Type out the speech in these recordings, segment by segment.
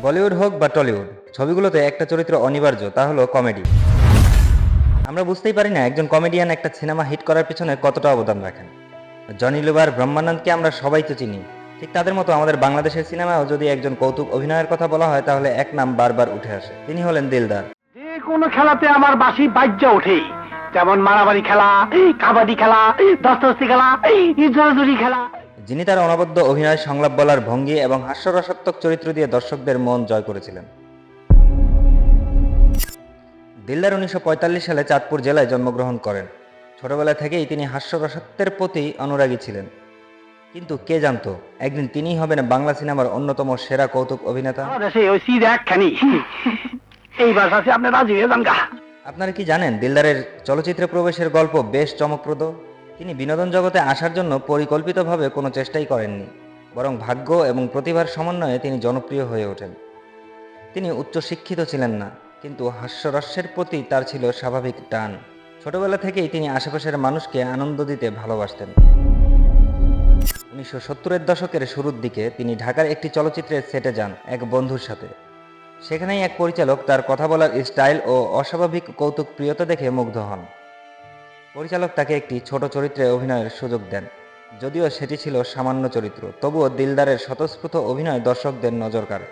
বলিউড হোক বা টলিউড, ছবিগুলোতে একটা চরিত্র অনিবার্য, তা হলো কমেডি। আমরা বুঝতেই পারি না একজন কমেডিয়ান একটা সিনেমা হিট করার পিছনে কতটা অবদান রাখেন। জনি লিভার ব্রহ্মানন্দকে আমরা সবাই তো চিনি। ঠিক তাদের মতো আমাদের বাংলাদেশের সিনেমাও যদি একজন কৌতুক অভিনয়ের কথা বলা হয়, তাহলে এক নাম বারবার উঠে আসে। তিনি হলেন দিলদার। যে কোনো খেলাতে আমার বাসি বাজ্যা ওঠেই। যেমন মারামারি খেলা, কাবাডি খেলা, দস্তস্তি খেলা খেলা। যিনি তার অনবদ্য অভিনয় সংলাপ বলার ভঙ্গি এবং হাস্যরসাত্মক চরিত্র দিয়ে দর্শকদের মন জয় করেছিলেন। দিলদার উনিশশো সালে চাঁদপুর জেলায় জন্মগ্রহণ করেন। ছোটবেলা থেকেই তিনি হাস্যরসাত্বের প্রতি অনুরাগী ছিলেন। কিন্তু কে জানতো একদিন তিনিই হবেন বাংলা সিনেমার অন্যতম সেরা কৌতুক অভিনেতা। আপনারা কি জানেন দিলদারের চলচ্চিত্রে প্রবেশের গল্প বেশ চমকপ্রদ? তিনি বিনোদন জগতে আসার জন্য পরিকল্পিতভাবে কোনো চেষ্টাই করেননি, বরং ভাগ্য এবং প্রতিভার সমন্বয়ে তিনি জনপ্রিয় হয়ে ওঠেন। তিনি উচ্চশিক্ষিত ছিলেন না, কিন্তু হাস্যরস্যের প্রতি তার ছিল স্বাভাবিক টান। ছোটবেলা থেকেই তিনি আশেপাশের মানুষকে আনন্দ দিতে ভালোবাসতেন। উনিশশো সত্তরের দশকের শুরুর দিকে তিনি ঢাকার একটি চলচ্চিত্রের সেটে যান এক বন্ধুর সাথে। সেখানেই এক পরিচালক তার কথা বলার স্টাইল ও অস্বাভাবিক কৌতুক প্রিয়তা দেখে মুগ্ধ হন। পরিচালক তাকে একটি ছোট চরিত্রে অভিনয়ের সুযোগ দেন, যদিও সেটি ছিল সামান্য চরিত্র, তবুও দিলদারের স্বতঃস্ফূর্ত অভিনয় দর্শকদের নজর কাড়ে।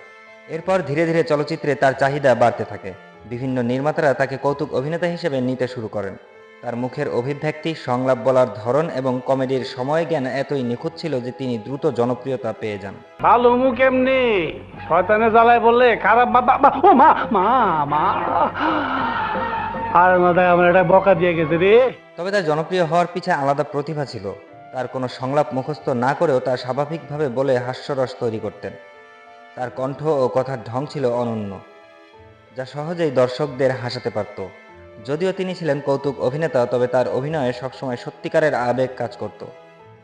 এরপর ধীরে ধীরে চলচ্চিত্রে তার চাহিদা বাড়তে থাকে। বিভিন্ন নির্মাতারা তাকে কৌতুক অভিনেতা হিসেবে নিতে শুরু করেন। তার মুখের অভিব্যক্তি, সংলাপ বলার ধরন এবং কমেডির সময় জ্ঞান এতই নিখুঁত ছিল যে তিনি দ্রুত জনপ্রিয়তা পেয়ে যান। ভালো মুখ এমনি। শয়তানে জ্বালায় বললে খারাপ বাবা ও মা মা মা। আর মাথায় আমার একটা বকা দিয়ে গেছে রে। তবে তার জনপ্রিয় হওয়ার পিছে আলাদা প্রতিভা ছিল। তার কোনো সংলাপ মুখস্থ না করেও তার স্বাভাবিকভাবে বলে হাস্যরস তৈরি করতেন। তার কণ্ঠ ও কথার ঢং ছিল অনন্য, যা সহজেই দর্শকদের হাসাতে পারত। যদিও তিনি ছিলেন কৌতুক অভিনেতা, তবে তার অভিনয়ে সবসময় সত্যিকারের আবেগ কাজ করত।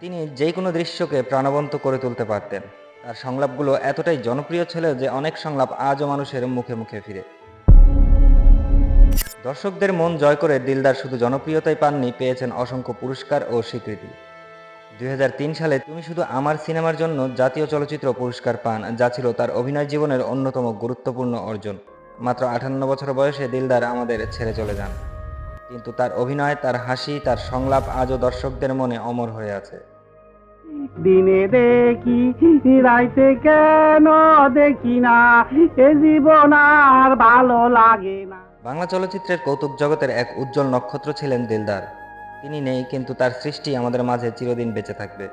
তিনি যে কোনো দৃশ্যকে প্রাণবন্ত করে তুলতে পারতেন। তার সংলাপগুলো এতটাই জনপ্রিয় ছিল যে অনেক সংলাপ আজও মানুষের মুখে মুখে ফিরে। দর্শকদের মন জয় করে দিলদার শুধু জনপ্রিয়তাই পাননি, পেয়েছেন অসংখ্য পুরস্কার ও স্বীকৃতি। দুই হাজার তিন সালে তুমি শুধু আমার সিনেমার জন্য জাতীয় চলচ্চিত্র পুরস্কার পান, যা ছিল তার অভিনয় জীবনের অন্যতম গুরুত্বপূর্ণ অর্জন। মাত্র আটান্ন বছর বয়সে দিলদার আমাদের ছেড়ে চলে যান। কিন্তু তার অভিনয়, তার হাসি, তার সংলাপ আজও দর্শকদের মনে অমর হয়ে আছে। দিনে দেখি, রাইতে কেন দেখি না, এ জীবন আর ভালো লাগে না। বাংলা চলচ্চিত্রের কৌতুক জগতের এক উজ্জ্বল নক্ষত্র ছিলেন দিলদার। তিনি নেই, কিন্তু তার সৃষ্টি আমাদের মাঝে চিরদিন বেঁচে থাকবে।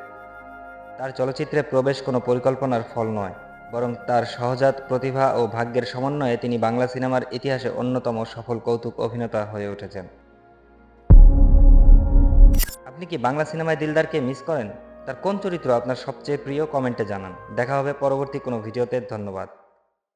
তার চলচ্চিত্রে প্রবেশ কোনো পরিকল্পনার ফল নয়, বরং তার সহজাত প্রতিভা ও ভাগ্যের সমন্বয়ে তিনি বাংলা সিনেমার ইতিহাসে অন্যতম সফল কৌতুক অভিনেতা হয়ে উঠেছেন। আপনি কি বাংলা সিনেমায় দিলদারকে মিস করেন? তার কোন চরিত্র আপনার সবচেয়ে প্রিয় কমেন্টে জানান। দেখা হবে পরবর্তী কোনো ভিডিওতে, ধন্যবাদ।